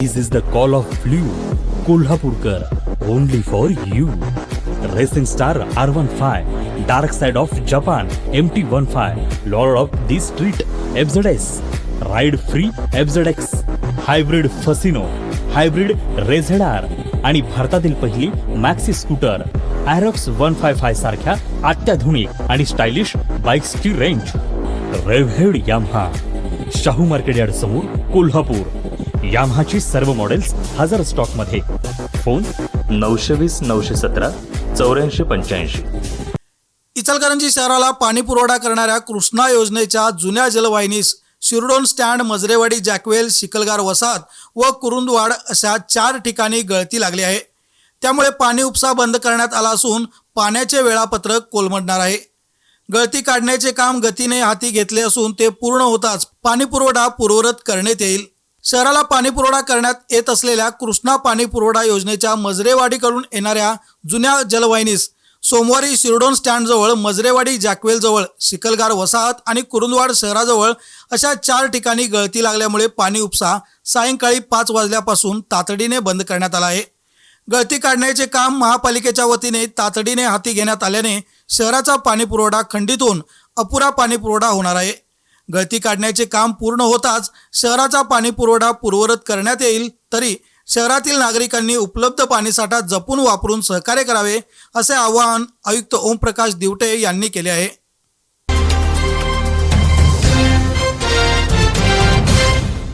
This is the call of blue. Kolhapurkar. Only for you. Racing star R15. Dark side of Japan. MT15. Lord of the street. FZS. Ride free FZX. Hybrid Fasino. Hybrid रेझेडार आणि भारतातील पहिली maxi scooter Aerox one five five सारख्या अत्याधुनिक आणि stylish बाईक्सची range revved Yamaha Shahu market yard समोर कोल्हापूर याम्हाची सर्व models हजर स्टॉकमध्ये फोन नऊशे वीस नऊशे सतरा चौऱ्याऐंशी पंच्याऐंशी. इचलकरंजी शहराला पाणी पुरवठा करणाऱ्या कृष्णा योजनेच्या जुन्या जलवाहिनीस Shirdon stand Majrewadi jack well Shikalgar वसाहत व कुरुंदवाड अशा चार ठिकाणी गळती लागली आहे. त्यामुळे पाणी उपसा बंद करण्यात आला असून पाण्याचे वेळापत्रक कोलमडणार आहे. गळती काढण्याचे काम गतीने हाती घेतले असून ते पूर्ण होताच पाणी पुरवठा पूर्वरत करण्यात येईल. शहराला पाणीपुरवठा करण्यात येत असलेल्या कृष्णा पाणीपुरवठा योजनेच्या मजरेवाडीकडून येणाऱ्या जुन्या जलवाहिनीस सोमवारी शिरडोन स्टँडजवळ मजरेवाडी जॅकवेलजवळ शिकलगार वसाहत आणि कुरुंदवाड शहराजवळ अशा चार ठिकाणी गळती लागल्यामुळे पाणी उपसा सायंकाळी पाच वाजल्यापासून तातडीने बंद करण्यात आला आहे. गळती काढण्याचे काम महापालिकेच्या वतीने तातडीने हाती घेण्यात आल्याने शहराचा पाणीपुरवठा खंडित होऊन अपुरा पाणीपुरवठा होणार आहे. गळती काढण्याचे काम पूर्ण होताच शहराचा पाणी पुरवठा पूर्वरत करण्यात येईल तरी शहरातील नागरिकांनी उपलब्ध पाणीसाठा जपून वापरून सहकार्य करावे असे आवाहन आयुक्त ओमप्रकाश दिवटे यांनी केले आहे.